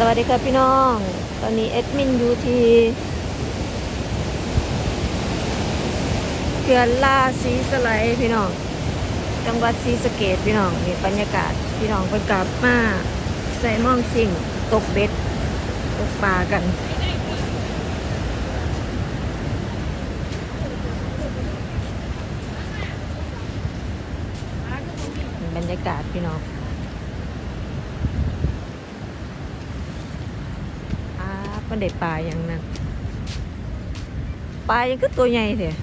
สวัสดีครับพี่น้อง ตอนนี้เอดมินอยู่ที่เขื่อนลาสีสไลด์พี่น้อง จังหวัดศรีสเกดพี่น้องนี่บรรยากาศพี่น้องเป็นกลับมาใส่หม่องสิ่งตกเบ็ดตกปลากัน บรรยากาศพี่น้อง อามันได้ปลาอย่างนั้นปลายังคือตัวใหญ่เถอะ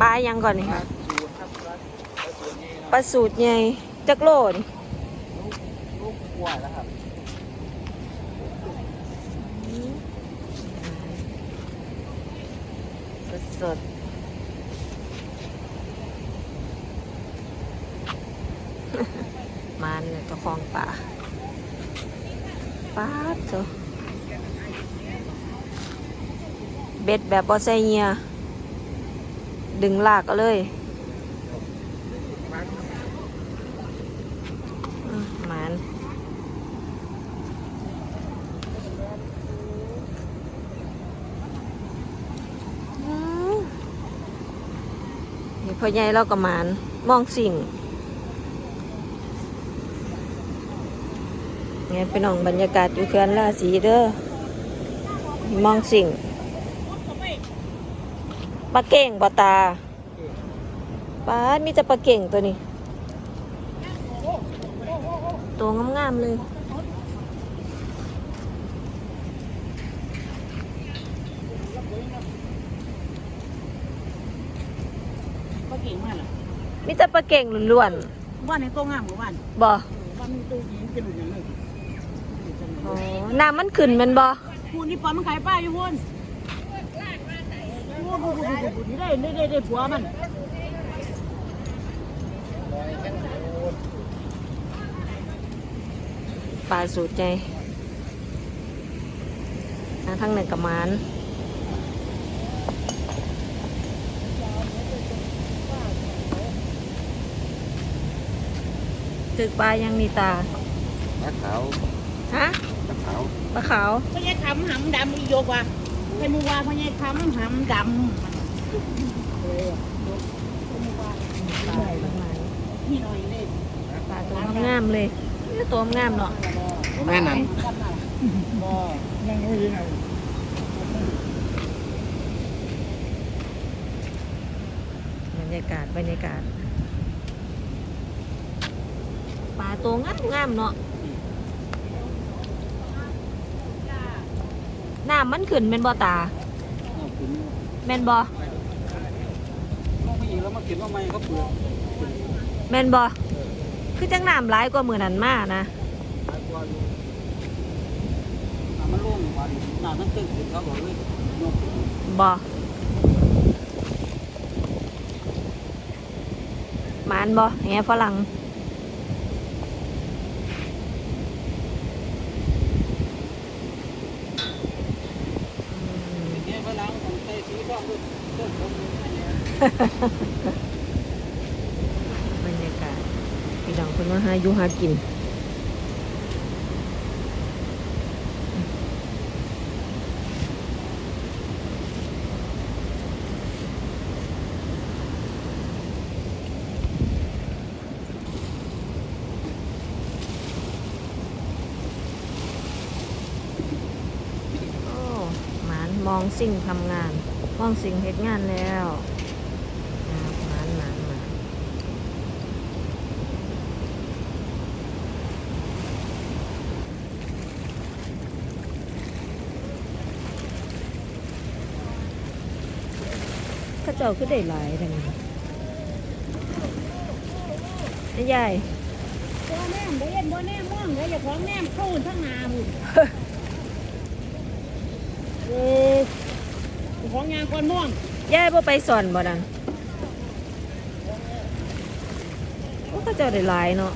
ปลายังก่อนนี่ค่ะปลาสูตรใหญ่จักโลนี่ลูกกล้วยแล้วครับสดสดๆ มาเนี่ยเจ้าของป่าป้าเจ้าเบ็ดแบบบอใส่เงียดึงลากก็เลยมันนี่พ่อใหญ่เราก็มานมองสิ่ง เนี่ยเป็นน้องบรรยากาศอยู่เขื่อนราศีเด้อมองสิ่งปลาเก่งปลาตาปลาดมีแต่ปลาเก่งตัวนี้ ตัวงามๆเลยก็เก่งมากล่ะมีแต่ปลาเก่งล้วนบ้านในตัวงามกว่าบ้านๆบ่บ้านมีตัวยิงเป็นอย่างนี้ อ๋อน้ำมันขึ้นแมันบ่พูนี่ปอมันขายป้าอยู่วนโอ้โหนี่ได้ได้ได้ได้ผัวมันปลาสูตรใจทางทั้งหนึ่งกับหมานตึกปลายังมีตาปลาขาว ฮะ ปลาขาวปลาขาวพ่อใหญ่คำหำดำอีโยกว่ะเป็นมือว่าพ่อใหญ่คำหำดำปลาประมาณพี่หน่อยเลยปลาตัวงามๆเลยนี่ตัวงามเนาะแม่นั่นบ่นั่งไม่ยิงไงบรรยากาศบรรยากาศปลาตัวงามงามๆเนาะ น้ำมันขึ้นเป็นบ่ตาแม่นบ่ต้องไปยิงแล้วมากินว่าไม่เขาเปลือกแม่นบ่คือจังน้ำร้ายกว่ามือนั้นมานะมันร่วงวันหน้ามันตึ้งขึ้นเขาบอกเลยยกบ่หมานบ่แหฝรั่ง เดี๋ยวไปล้างของใส่สีฟ้าด้วยเส้นผม บรรยากาศพี่น้องคนมาหายู่หากินโอ้หมานมองสิ่งทำงาน มองสิ่งเฮ็ดงานแล้วหมานหมานหมานเข้าเจ้าคือได้หลายจังเลยไอ้ใหญ่บ่แนมบ่เย็นบ่แนมม่วงเลยอย่าของแนมเข้าทั้งนาบุญโอ้ ของยางก้อนม่วงยายบ่ไปสอนบ่ดังโอ้เขาเจ้าได้หลายเนาะ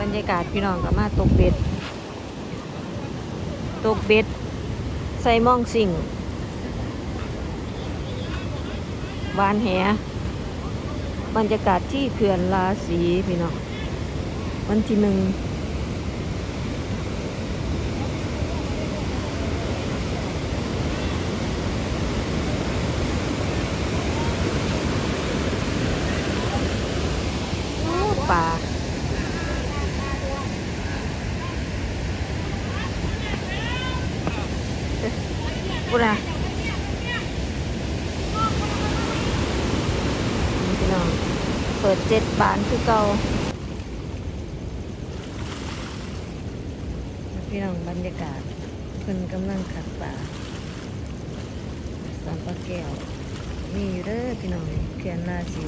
บรรยากาศพี่น้องก็มาตกเบ็ด ตกเบ็ด ใส่มองสิ่งวานแห บรรยากาศที่เขื่อนลาสีพี่น้องวันที่หนึ่งโอ้ป่าเอ๊ะพูดอะไรนี่พี่น้อง เปิดเจ็ดบานคือเก่าแล้วพี่น้องบรรยากาศเพิ่นกำลังขัดป่าสามปลาแก้วมีเด้อพี่น้องเขียนราศี